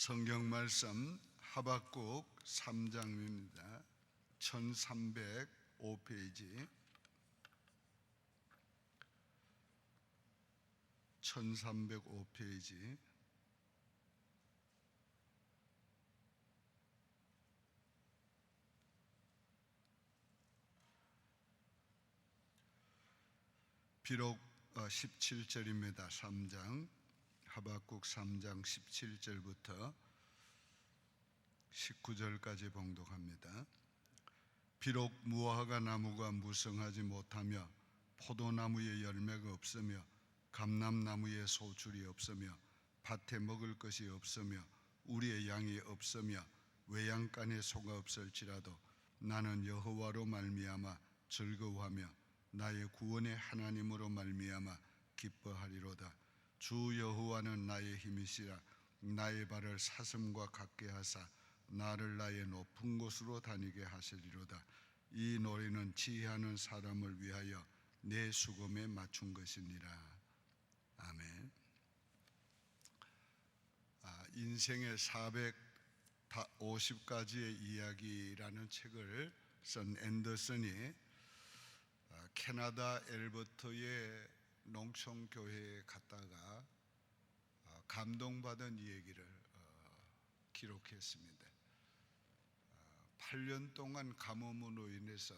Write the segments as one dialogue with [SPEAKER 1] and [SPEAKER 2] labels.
[SPEAKER 1] 성경 말씀 하박국 3장입니다. 1305페이지 1305페이지 비록 17절입니다. 3장 하박국 3장 17절부터 19절까지 봉독합니다. 비록 무화과 나무가 무성하지 못하며 포도나무에 열매가 없으며 감람나무에 소출이 없으며 밭에 먹을 것이 없으며 우리의 양이 없으며 외양간에 소가 없을지라도 나는 여호와로 말미암아 즐거워하며 나의 구원의 하나님으로 말미암아 기뻐하리로다. 주 여호와는 나의 힘이시라 나의 발을 사슴과 같게 하사 나를 나의 높은 곳으로 다니게 하시리로다. 이 노래는 지혜하는 사람을 위하여 내 수금에 맞춘 것이니라. 아멘. 아, 인생의 450가지의 이야기라는 책을 쓴 앤더슨이 아, 캐나다 엘버터의 농촌교회에 갔다가 아, 감동받은 이 얘기를 어, 기록했습니다. 8년 동안 가뭄으로 인해서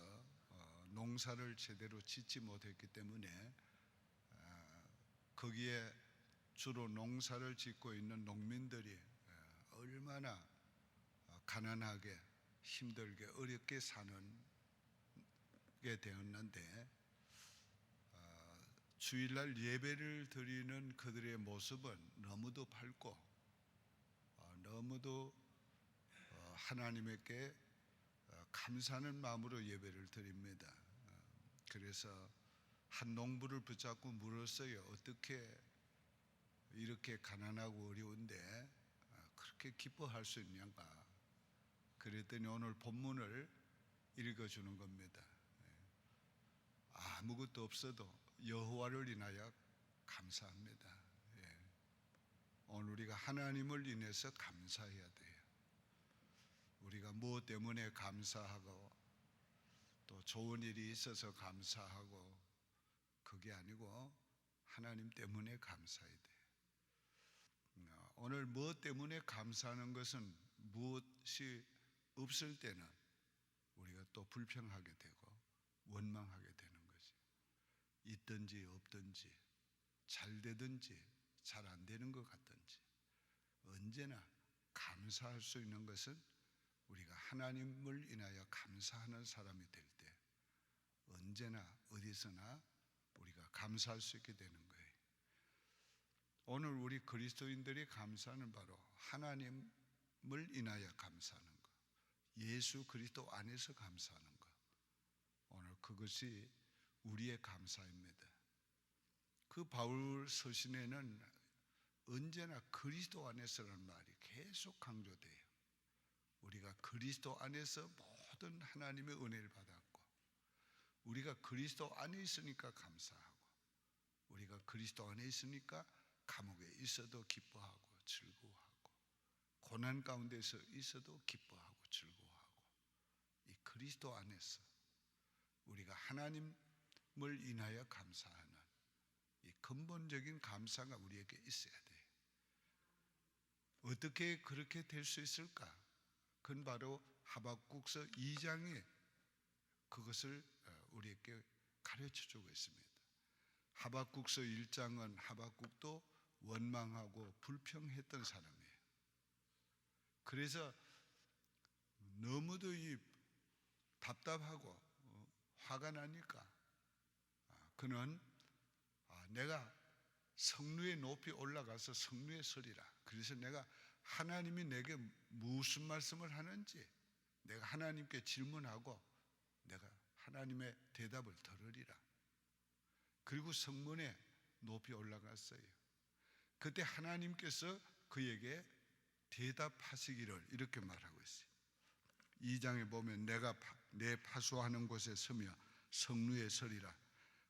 [SPEAKER 1] 어, 농사를 제대로 짓지 못했기 때문에 아, 거기에 주로 농사를 짓고 있는 농민들이 어, 얼마나 가난하게 힘들게 어렵게 사는 게 되었는데 어, 주일날 예배를 드리는 그들의 모습은 너무도 밝고 어, 너무도 어, 하나님께 감사하는 마음으로 예배를 드립니다. 그래서 한 농부를 붙잡고 물었어요. 어떻게 이렇게 가난하고 어려운데 그렇게 기뻐할 수 있냐가. 그랬더니 오늘 본문을 읽어주는 겁니다. 아무것도 없어도 여호와를 인하여 감사합니다. 예. 오늘 우리가 하나님을 인해서 감사해야 돼요. 우리가 무엇 때문에 감사하고 또 좋은 일이 있어서 감사하고 그게 아니고 하나님 때문에 감사해야 돼요. 오늘 무엇 때문에 감사하는 것은 무엇이 없을 때는 우리가 또 불평하게 되고 원망하게 있든지 없든지 잘 되든지 잘 안 되는 것 같든지 언제나 감사할 수 있는 것은 우리가 하나님을 인하여 감사하는 사람이 될 때 언제나 어디서나 우리가 감사할 수 있게 되는 거예요. 오늘 우리 그리스도인들이 감사하는 바로 하나님을 인하여 감사하는 것, 예수 그리스도 안에서 감사하는 것. 오늘 그것이 우리의 감사입니다. 그 바울 서신에는 언제나 그리스도 안에서라는 말이 계속 강조돼요. 우리가 그리스도 안에서 모든 하나님의 은혜를 받았고, 우리가 그리스도 안에 있으니까 감사하고, 우리가 그리스도 안에 있으니까 감옥에 있어도 기뻐하고 즐거워하고, 고난 가운데서 있어도 기뻐하고 즐거워하고, 이 그리스도 안에서 우리가 하나님 을 인하여 감사하는 이 근본적인 감사가 우리에게 있어야 돼. 어떻게 그렇게 될 수 있을까? 그건 바로 하박국서 2장에 그것을 어, 우리에게 가르쳐 주고 있습니다. 하박국서 1장은 하박국도 원망하고 불평했던 사람이에요. 그래서 너무도 이 답답하고 화가 나니까 아, 그는 아, 내가 성루에 높이 올라가서 성루에 서리라. 그래서 내가 하나님이 내게 무슨 말씀을 하는지 내가 하나님께 질문하고 내가 하나님의 대답을 들으리라. 그리고 성문에 높이 올라갔어요. 그때 하나님께서 그에게 대답하시기를 이렇게 말하고 있어요. 2장에 보면 내가 내 파수하는 곳에 서며 성루에 서리라.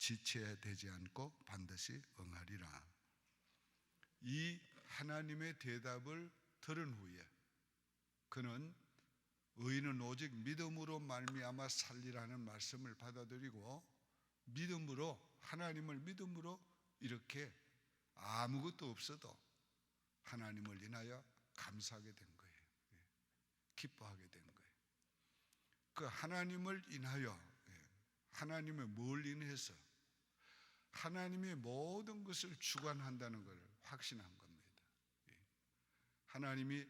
[SPEAKER 1] 지체야 되지 않고 반드시 응하리라. 이 하나님의 대답을 들은 후에 그는 의인은 오직 믿음으로 말미암아 살리라는 말씀을 받아들이고 믿음으로 하나님을 믿음으로 이렇게 아무것도 없어도 하나님을 인하여 감사하게 된 거예요. 예. 기뻐하게 된 거예요. 그 하나님을 인하여 예. 하나님의 뭘 인해서 하나님이 모든 것을 주관한다는 것을 확신한 겁니다. 예. 하나님이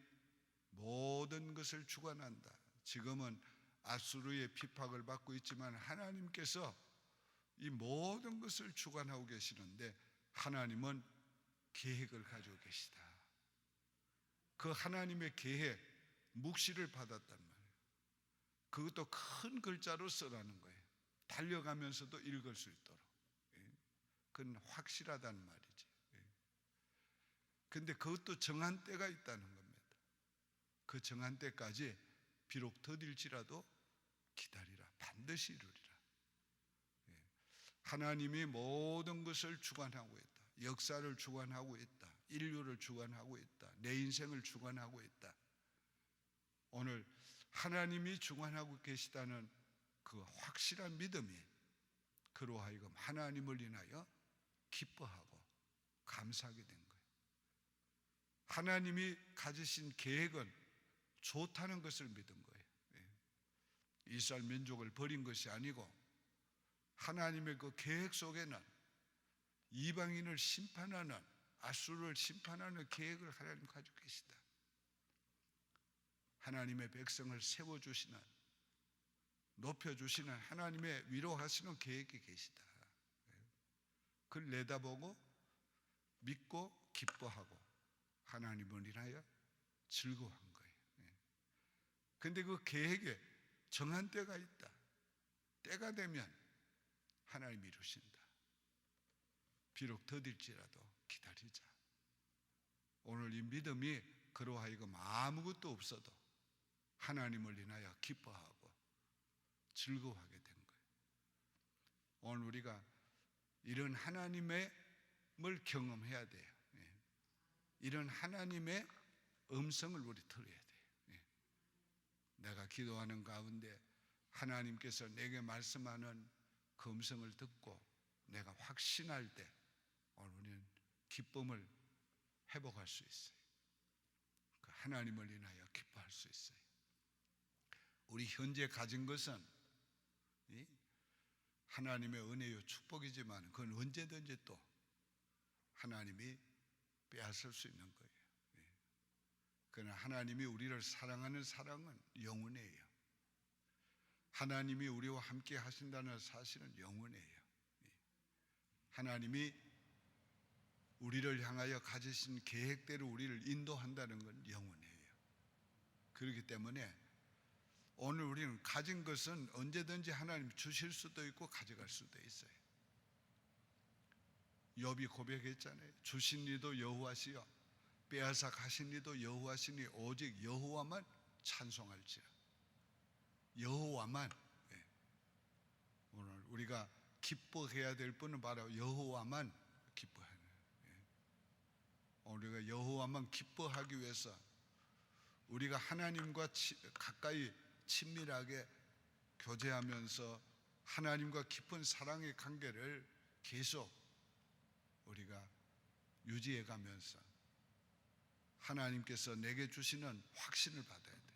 [SPEAKER 1] 모든 것을 주관한다. 지금은 아수르의 비박을 받고 있지만 하나님께서 이 모든 것을 주관하고 계시는데 하나님은 계획을 가지고 계시다. 그 하나님의 계획, 묵시를 받았단 말이에요. 그것도 큰 글자로 써라는 거예요. 달려가면서도 읽을 수 있도록. 예. 그건 확실하다는 말이지. 예. 근데 그것도 정한 때가 있다는 겁니다. 그 정한 때까지 비록 더딜지라도 기다리라. 반드시 이루리라. 예. 하나님이 모든 것을 주관하고 있다. 역사를 주관하고 있다. 인류를 주관하고 있다. 내 인생을 주관하고 있다. 오늘 하나님이 주관하고 계시다는 그 확실한 믿음이 그로 하여금 하나님을 인하여 기뻐하고 감사하게 된 거예요. 하나님이 가지신 계획은 좋다는 것을 믿은 거예요. 예. 이스라엘 민족을 버린 것이 아니고 하나님의 그 계획 속에는 이방인을 심판하는 아수를 심판하는 계획을 하나님 가지고 계시다. 하나님의 백성을 세워 주시는 높여 주시는 하나님의 위로하시는 계획이 계시다. 그걸 내다보고 믿고 기뻐하고 하나님을 인하여 즐거워한 거예요. 근데 그 계획에 정한 때가 있다. 때가 되면 하나님이 이루신다. 비록 더딜지라도 기다리자. 오늘 이 믿음이 그로 하여금 아무것도 없어도 하나님을 인하여 기뻐하고 즐거워하게 된 거예요. 오늘 우리가 이런 하나님의 을 경험해야 돼요. 예. 이런 하나님의 음성을 우리 들어야 돼요. 예. 내가 기도하는 가운데 하나님께서 내게 말씀하는 그 음성을 듣고 내가 확신할 때 오늘 우리는 기쁨을 회복할 수 있어요. 그 하나님을 인하여 기뻐할 수 있어요. 우리 현재 가진 것은 하나님의 은혜요 축복이지만 그건 언제든지 또 하나님이 빼앗을 수 있는 거예요. 그러나 하나님이 우리를 사랑하는 사랑은 영원해요. 하나님이 우리와 함께 하신다는 사실은 영원해요. 하나님이 우리를 향하여 가지신 계획대로 우리를 인도한다는 건 영원해요. 그렇기 때문에 오늘 우리는 가진 것은 언제든지 하나님 주실 수도 있고 가져갈 수도 있어요. 욥이 고백했잖아요. 주신 이도 여호와시여 빼앗아 가신 이도 여호와시니 오직 여호와만 찬송할지라. 여호와만 예. 오늘 우리가 기뻐해야 될 분은 바로 여호와만 기뻐하는. 예. 우리가 여호와만 기뻐하기 위해서 우리가 하나님과 가까이 친밀하게 교제하면서 하나님과 깊은 사랑의 관계를 계속 우리가 유지해 가면서 하나님께서 내게 주시는 확신을 받아야 돼.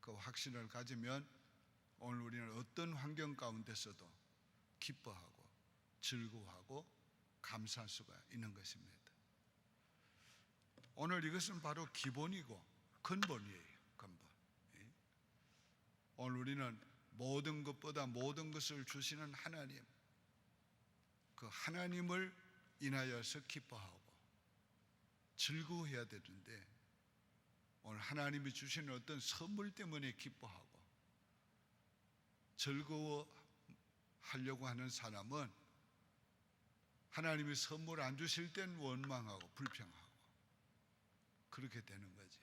[SPEAKER 1] 그 확신을 가지면 오늘 우리는 어떤 환경 가운데서도 기뻐하고 즐거워하고 감사할 수가 있는 것입니다. 오늘 이것은 바로 기본이고 근본이에요. 오늘 우리는 모든 것보다 모든 것을 주시는 하나님, 그 하나님을 인하여서 기뻐하고 즐거워해야 되는데 오늘 하나님이 주시는 어떤 선물 때문에 기뻐하고 즐거워하려고 하는 사람은 하나님이 선물 안 주실 땐 원망하고 불평하고 그렇게 되는 거지.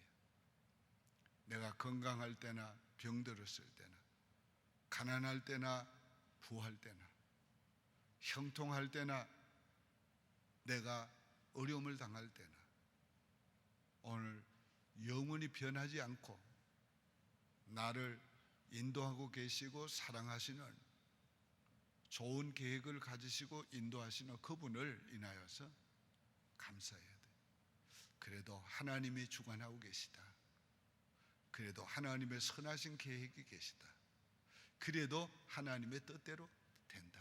[SPEAKER 1] 내가 건강할 때나 병들었을 때나 가난할 때나 부할 때나 형통할 때나 내가 어려움을 당할 때나 오늘 영원히 변하지 않고 나를 인도하고 계시고 사랑하시는 좋은 계획을 가지시고 인도하시는 그분을 인하여서 감사해야 돼. 그래도 하나님이 주관하고 계시다. 그래도 하나님의 선하신 계획이 계시다. 그래도 하나님의 뜻대로 된다.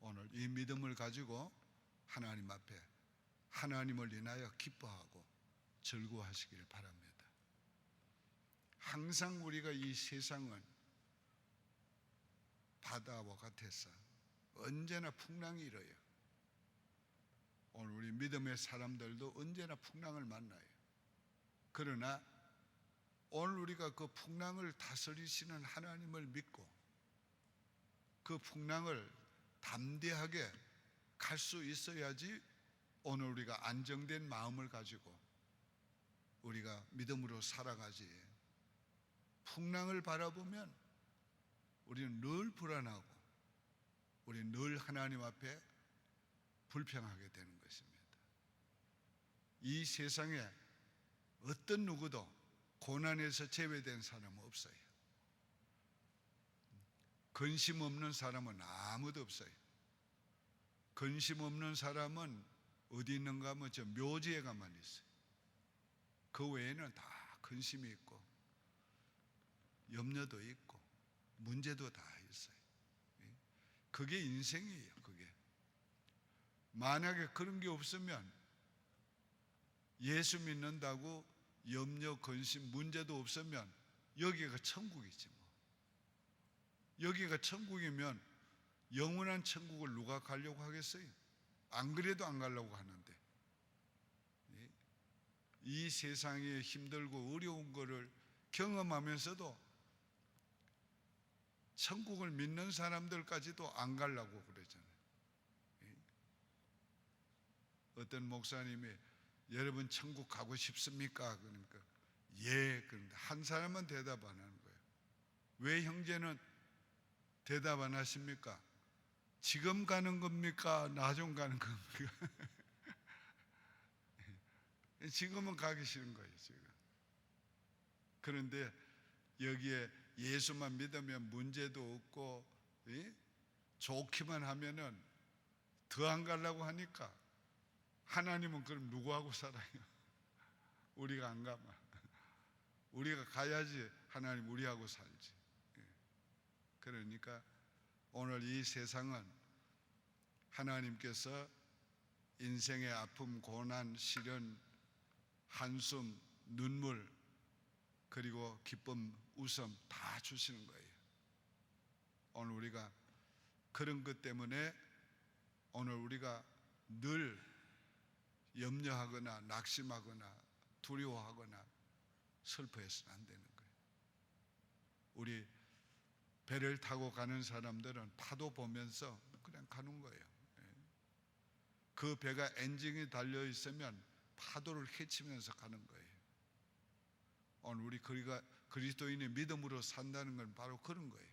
[SPEAKER 1] 오늘 이 믿음을 가지고 하나님 앞에 하나님을 인하여 기뻐하고 즐거워하시기를 바랍니다. 항상 우리가 이 세상은 바다와 같아서 언제나 풍랑이 일어요. 오늘 우리 믿음의 사람들도 언제나 풍랑을 만나요. 그러나 오늘 우리가 그 풍랑을 다스리시는 하나님을 믿고 그 풍랑을 담대하게 갈 수 있어야지 오늘 우리가 안정된 마음을 가지고 우리가 믿음으로 살아가지. 풍랑을 바라보면 우리는 늘 불안하고 우리는 늘 하나님 앞에 불평하게 되는 것입니다. 이 세상에 어떤 누구도 고난에서 제외된 사람은 없어요. 근심 없는 사람은 아무도 없어요. 근심 없는 사람은 어디 있는가 하면 저 묘지에 가만 있어요. 그 외에는 다 근심이 있고 염려도 있고 문제도 다 있어요. 예? 그게 인생이에요. 그게 만약에 그런 게 없으면 예수 믿는다고 염려, 근심, 문제도 없으면 여기가 천국이지 뭐. 여기가 천국이면 영원한 천국을 누가 가려고 하겠어요? 안 그래도 안 가려고 하는데 예? 이 세상에 힘들고 어려운 거를 경험하면서도 천국을 믿는 사람들까지도 안 가려고 그러잖아요. 예? 어떤 목사님이 여러분 천국 가고 싶습니까? 그러니까 예. 그런데 한 사람은 대답 안 하는 거예요. 왜 형제는 대답 안 하십니까? 지금 가는 겁니까? 나중 가는 겁니까? 지금은 가기 싫은 거예요, 지금. 그런데 여기에 예수만 믿으면 문제도 없고 예? 좋기만 하면은 더 안 가려고 하니까 하나님은 그럼 누구하고 살아요? 우리가 안 가면 우리가 가야지 하나님 우리하고 살지. 예. 그러니까 오늘 이 세상은 하나님께서 인생의 아픔, 고난, 시련, 한숨, 눈물 그리고 기쁨, 웃음 다 주시는 거예요. 오늘 우리가 그런 것 때문에 오늘 우리가 늘 염려하거나 낙심하거나 두려워하거나 슬퍼해서는 안 되는 거예요. 우리 배를 타고 가는 사람들은 파도 보면서 그냥 가는 거예요. 예. 그 배가 엔진이 달려 있으면 파도를 헤치면서 가는 거예요. 오늘 우리 그리가 그리스도인의 믿음으로 산다는 건 바로 그런 거예요.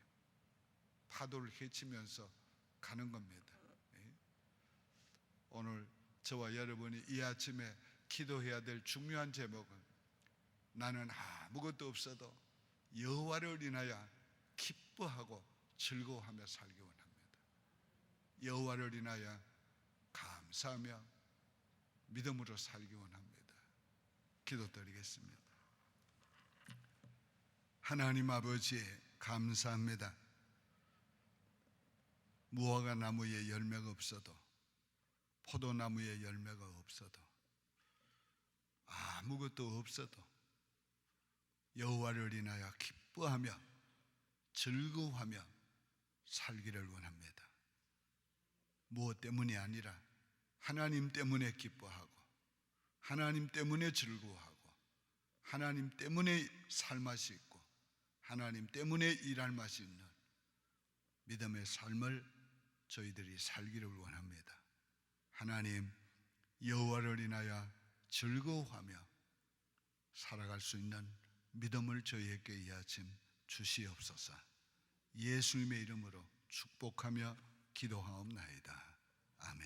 [SPEAKER 1] 파도를 헤치면서 가는 겁니다. 예. 오늘 저와 여러분이 이 아침에 기도해야 될 중요한 제목은 나는 아무것도 없어도 여호와를 인하여 기뻐하고 즐거워하며 살기 원합니다. 여호와를 인하여 감사하며 믿음으로 살기 원합니다. 기도드리겠습니다. 하나님 아버지 감사합니다. 무화과 나무에 열매가 없어도 포도나무에 열매가 없어도 아무것도 없어도 여호와를 인하여 기뻐하며 즐거워하며 살기를 원합니다. 무엇 때문이 아니라 하나님 때문에 기뻐하고 하나님 때문에 즐거워하고 하나님 때문에 살 맛이 있고 하나님 때문에 일할 맛이 있는 믿음의 삶을 저희들이 살기를 원합니다. 하나님 여호와를 인하여 즐거워하며 살아갈 수 있는 믿음을 저희에게 이 아침 주시옵소서. 예수님의 이름으로 축복하며 기도하옵나이다. 아멘.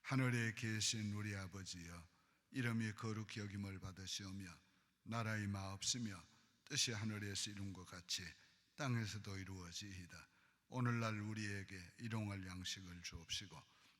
[SPEAKER 1] 하늘에 계신 우리 아버지여 이름이 거룩히 여김을 받으시오며 나라의 마옵시며 뜻이 하늘에서 이룬 것 같이 땅에서도 이루어지이다. 오늘날 우리에게 일용할 양식을 주옵시고